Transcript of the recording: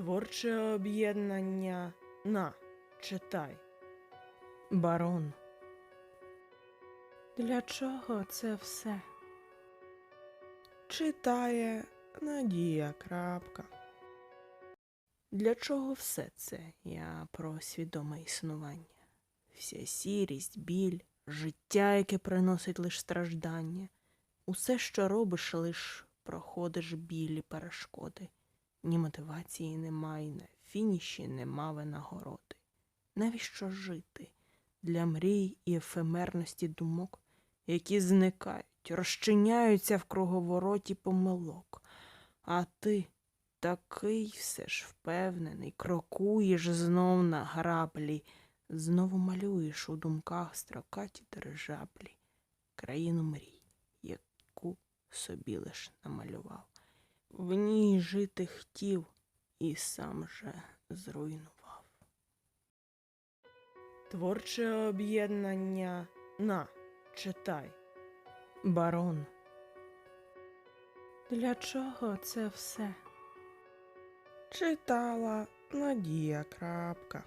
Творче об'єднання на читай. Барон. Для чого це все? Читає Надія Крапка. Для чого все це? Я про свідоме існування. Вся сірість, біль, життя, яке приносить лиш страждання. Усе, що робиш, лиш проходиш білі перешкоди. Ні мотивації немає, на фініші нема винагороди. Навіщо жити? Для мрій і ефемерності думок, які зникають, розчиняються в круговороті помилок. А ти такий все ж впевнений, крокуєш знов на граблі, знову малюєш у думках строкаті дирижаблі, країну мрій, яку собі лиш намалював. В ній жити хотів і сам же зруйнував. Творче об'єднання на читай. Барон. Для чого це все? Читала Надія Крапка.